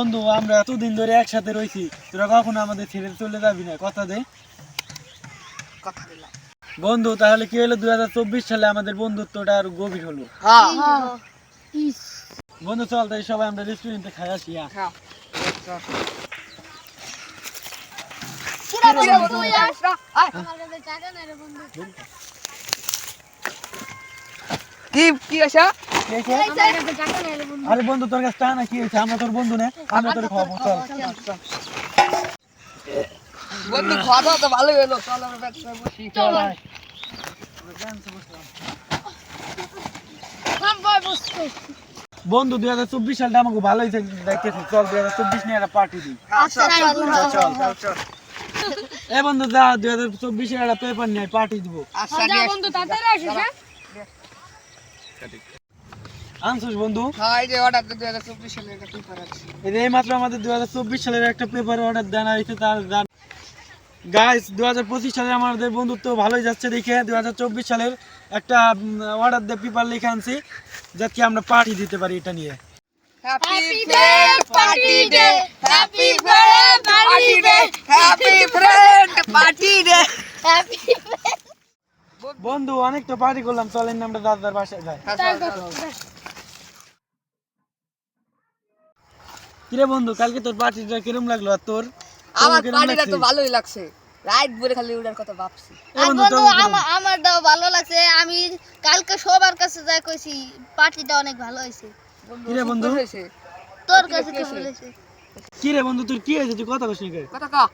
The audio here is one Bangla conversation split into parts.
বন্ধু আমরা এতদিন ধরে একসাথে রয়েছি তোরা কখনো আমাদের ছেড়ে চলে যাবি না কথা দে। কথা দিলাম। বন্ধু তাহলে কি হলো? দুই হাজার চব্বিশ সালে আমাদের বন্ধুত্বটা আরও গভীর হলো। হ্যাঁ। বন্ধু চল তাই সবাই আমরা রেস্টুরেন্টে খাই আসি হ্যাঁ। কি কি আছে কে কে? আরে বন্ধু তোর কাছে টাকা না কি হয়েছে? আমরা তোর বন্ধু না আমরা তোর খাওয়াবো চল। বন্ধু খাওয়া তো ভালোই হলো চল আমরা ব্যবসায় বসি। চল। বন্ধু দুই হাজার চব্বিশ সালটা আমাকে ভালোই দেখতেছি। চল দুই হাজার চব্বিশ নিয়ে একটা পার্টি দিই। আচ্ছা চল চল চল চল এ বন্ধু যা দুই হাজার চব্বিশে একটা পেপার নিয়ে পার্টি দিব। আচ্ছা বন্ধু আনছিস বন্ধু? হ্যাঁ এই যে অর্ডার তো দুই হাজার চব্বিশ পেপার আছে। এই যে এইমাত্র আমাদের দুই হাজার চব্বিশ সালের একটা পেপার অর্ডার দেওয়া হয়েছে তার গাইস দু হাজার পঁচিশ সালে আমাদের বন্ধুত্ব ভালোই যাচ্ছে দেখে। দু হাজার চব্বিশ সালের একটা অর্ডার দিয়ে পেপার লিখে আনছি যাতে আমরা পার্টি দিতে পারি এটা নিয়ে। Happy friend party day happy friend party day happy friend party day বন্ধু অনেক তো পার্টি করলাম। চলেন আমরা দাদার বাসায় যাই। কিরে বন্ধু কালকে তোর পার্টিটা কিরম লাগল আর তোর? আমার পার্টিটা তো ভালোই লাগছে। রাইট বলে খালি উড়ার কথা ভাবছি। বন্ধু কিরম? আমারটাও ভালো লাগছে। আমি কালকে সবার কাছে যাই কইছি পার্টিটা অনেক ভালো হয়েছে। কিরে বন্ধু? তোর কাছে কেমন হয়েছে? কিরে বন্ধু তোর কি হয়েছে? তুই কথা কস নাকি কথা কা।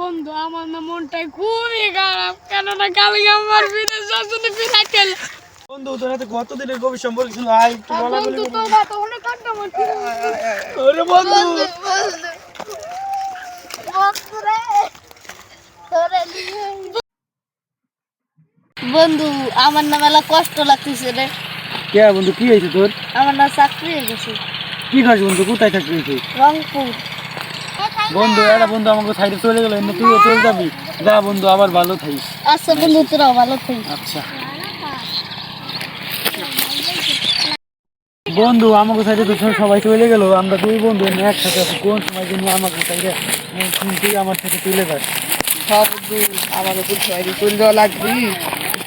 বন্ধু আমার না মনটাই খুবই খারাপ। কেননা কালকে আমার বিদেশ শাসনে ফিরে গেল বন্ধু তোর হাতে কত দিনের গভীর সম্পর্ক ছিল? আয় একটু বলা বলি। ওরে বন্ধু! বন্ধু আমার না মেলা কষ্ট লাগতেছে রে। কে বন্ধু কি হয়েছে তোর? আমার না চাকরি হয়ে গেছে। কি খাস বন্ধু কোথায় থাকবি তুই রংপুর। বন্ধু একটা বন্ধু আমাকে সাইডে চলে গেল তুইও চলে যাবি। যা বন্ধু আবার ভালো থাকিস। আচ্ছা বন্ধু তোরাও ভালো থাকিস। আচ্ছা। বন্ধু আমাকে সাইডে তো সবাই চলে গেল। আমরা দুই বন্ধু একসাথে আছি। কোন সময় জন্য আমাকে সাইডে তুই আমার থেকে তুলে যাস সব আমার উপর সবাই তুল দেওয়া লাগবি।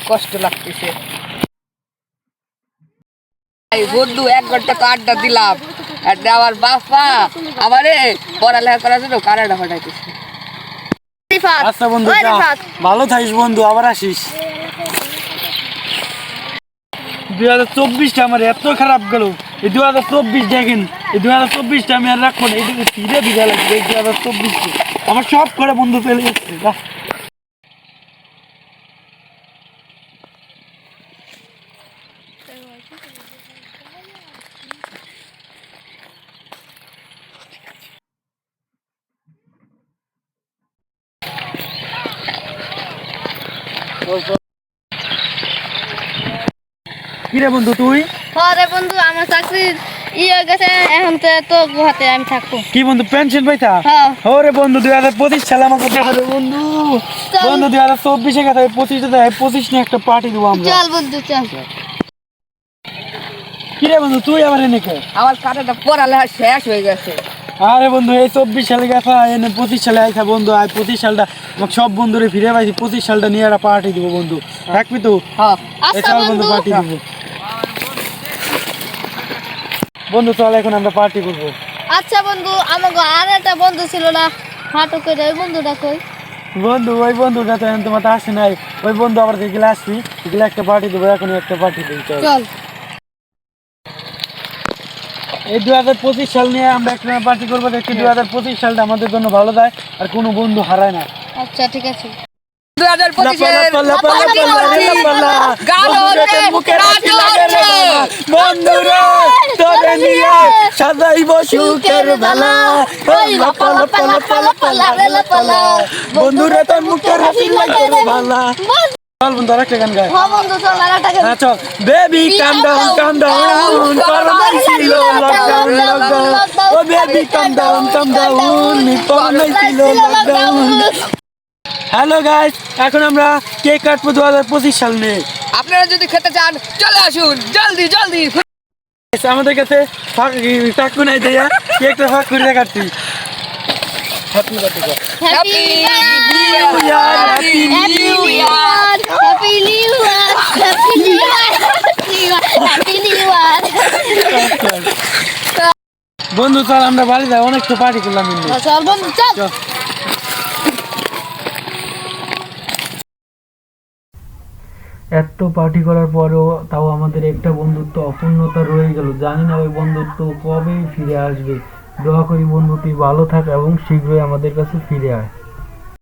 কষ্ট লাগতেছে। বন্ধু এক ঘণ্টা তো আড্ডা দিলাম। আর আমার বাপা আমারে পড়ালেখা করার জন্য কানাডা পাঠাইতেছে। আচ্ছা বন্ধু। ভালো থাকিস বন্ধু আবার আসিস। দুই হাজার চব্বিশটা আমার এত খারাপ গেল। এই দুই হাজার চব্বিশ দেখেন, এই দুই হাজার চব্বিশটা আমি আর রাখব না। এদিকে ফিরে দিতে লাগবে এই দুই হাজার চব্বিশকে আমার সব করে বন্ধু পেলে এসছে। কিরে বন্ধু তুই? বন্ধু আমার চাকরির ই গেছে এখন তো তো গুহাতে আমি থাকব। কি বন্ধু পেনশন পাইতা? হ্যাঁ। ওরে বন্ধু দুই হাজার পঁচিশ সালে আমাকে দেখা দেবে বন্ধু। বন্ধু দুই হাজার চব্বিশে কথা পঁচিশে দেয় পঁচিশ নিয়ে একটা পার্টি দেবো আমরা। চল বন্ধু চল। কিরে বন্ধু তুই আবার আমার পড়ালেখা শেষ হয়ে গেছে। আরে বন্ধু এই চব্বিশ সালে গেছা এনে পঁচিশ সালে আইসা বন্ধু আর পঁচিশ সালটা আমাকে সব বন্ধুরে ফিরে পাইছি পঁচিশ সালটা নিয়ে একটা পার্টি দিব বন্ধু। থাকবি তো? হ্যাঁ। আচ্ছা বন্ধু বন্ধু। পার্টি দিব। বন্ধু চল এখন আমরা পার্টি করব। আচ্ছা বন্ধু আমাকে আর একটা বন্ধু ছিল না হাঁটু করে ওই বন্ধুটা কই? বন্ধু ওই বন্ধুটা তো এখন তোমার আসে নাই। ওই বন্ধু আবার দেখলে আসবি দেখলে একটা পার্টি দেবো এখন একটা পার্টি দিই চল। এই দু হাজার পঁচিশ সাল নিয়ে আমরা একটা পার্টি করব দেখছি দু হাজার পঁচিশ সালটা আমাদের জন্য ভালো যায় আর কোনো বন্ধু হারায় না। আচ্ছা ঠিক আছে। বন্ধুরা তোরে নিয়ে সাজাইব সুখের বেলা। বন্ধুরা তোর মুখের হাসি লাগে ভালা চল বন্ধু আরেকটা গান গায় হ্যাঁ চল হ্যাঁ baby come down come down corona ছিল লকডাউন লকডাউন ও baby come down come down corona ছিল লকডাউন হ্যালো গাইস এখন আমরা কেক কাটবো দু হাজার পঁচিশ সাল নিয়ে। আপনারা যদি খেতে চান চলে আসুন। জলদি জলদি। আমাদের কাছে চাকু নাই দেয়া। কেকটা ফাঁক করে দেখাচ্ছি happy birthday happy new year happy happy new year happy new year happy new year happy new year বন্ধু চল আমরা বাড়ি যাই অনেক তো পার্টি করলাম চল বন্ধু চল। এত পার্টি করার পরেও তাও আমাদের একটা বন্ধুত্ব অপূর্ণতা রয়ে গেল। জানি না ওই বন্ধুত্ব কবে ফিরে আসবে। দোয়া করি বন্ধু ভালো থাক এবং শীঘ্রই আমাদের কাছে ফিরে আয়।